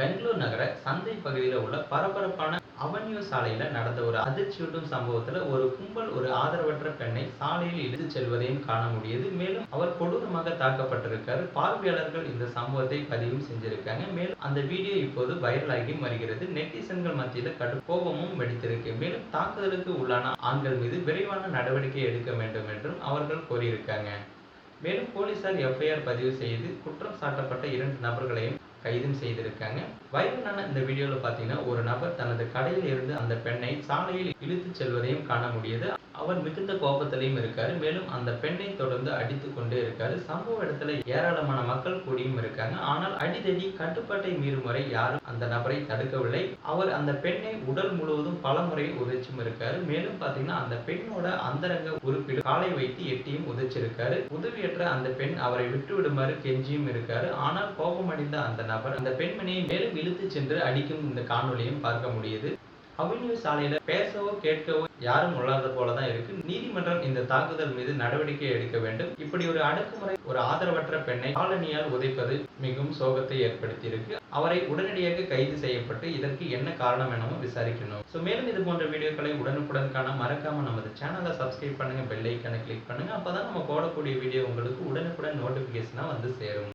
பெங்களூர் நகர சந்தை பகுதியில் உள்ள பரபரப்பான அவன்யூ சாலையில நடந்த ஒரு அதிர்ச்சியூட்டும் சம்பவத்துல ஒரு கும்பல் ஒரு ஆதரவற்ற பெண்ணை சாலையில் இழுத்து செல்வதையும் காண முடியுது. மேலும் அவர் கொடூரமாக தாக்கப்பட்டிருக்காரு. பார்வையாளர்கள் இந்த சம்பவத்தை பதிவும் செஞ்சிருக்காங்க. மேலும் அந்த வீடியோ இப்போது வைரலாகி வருகிறது. நெட்டிசன்கள் மத்தியில கடும் கோபமும் வெடித்திருக்கு. மேலும் தாக்குதலுக்கு உள்ளான ஆண்கள் மீது விரைவான நடவடிக்கை எடுக்க வேண்டும் என்றும் அவர்கள் கோரியிருக்காங்க. மேலும் போலீசார் எஃப்ஐஆர் பதிவு செய்து குற்றம் சாட்டப்பட்ட இரண்டு நபர்களையும் கைதும் செய்திருக்காங்க. வைரலான இந்த வீடியோல பாத்தீங்கன்னா ஒரு நபர் தனது கடையில் இருந்து அந்த பெண்ணை சாலையில் இழுத்து செல்வதையும் காண முடியுது. அவர் மிகுந்த கோபத்திலையும் இருக்காரு. மேலும் அந்த பெண்ணை தொடர்ந்து அடித்து கொண்டே இருக்காரு. சம்பவ இடத்துல ஏராளமான மக்கள் கூடியும் இருக்காங்க. ஆனால் அடிதடி கட்டுப்பாட்டை மீறும் வரை யாரும் அந்த நபரை தடுக்கவில்லை. அவர் அந்த பெண்ணை உடல் முழுவதும் பல முறை உதைச்சும் இருக்காரு. மேலும் பாத்தீங்கன்னா அந்த பெண்ணோட அந்தரங்க உறுப்பில் காலை வைத்து எட்டியும் உதைச்சிருக்காரு. உதவியற்ற அந்த பெண் அவரை விட்டு விடுமாறு கெஞ்சியும் இருக்காரு. ஆனால் கோபமடைந்த அந்த நபர் அந்த பெண்மணியை மேலும் இழுத்து சென்று அடிக்கும் இந்த காணொலியும் பார்க்க முடியுது. அவென்யூ சாலையில பேசவோ கேட்கவோ யாரும் உள்ளாத போலதான் இருக்கு. நீதிமன்றம் இந்த தாக்குதல் மீது நடவடிக்கை எடுக்க வேண்டும். இப்படி ஒரு அடக்குமுறை ஒரு ஆதரவற்ற பெண்ணை காலனியால் உதைப்பது மிகவும் சோகத்தை ஏற்படுத்தி இருக்கு அவரை உடனடியாக கைது செய்யப்பட்டு இதற்கு என்ன காரணம் எனவும் விசாரிக்கணும். ஸோ மேலும் இது போன்ற வீடியோக்களை உடனுக்குடன் காண மறக்காம நமது சேனலை சப்ஸ்கிரைப் பண்ணுங்க பெல் கிளிக் பண்ணுங்க. அப்பதான் நம்ம போடக்கூடிய வீடியோ உங்களுக்கு உடனுக்குடன் நோட்டிபிகேஷனா வந்து சேரும்.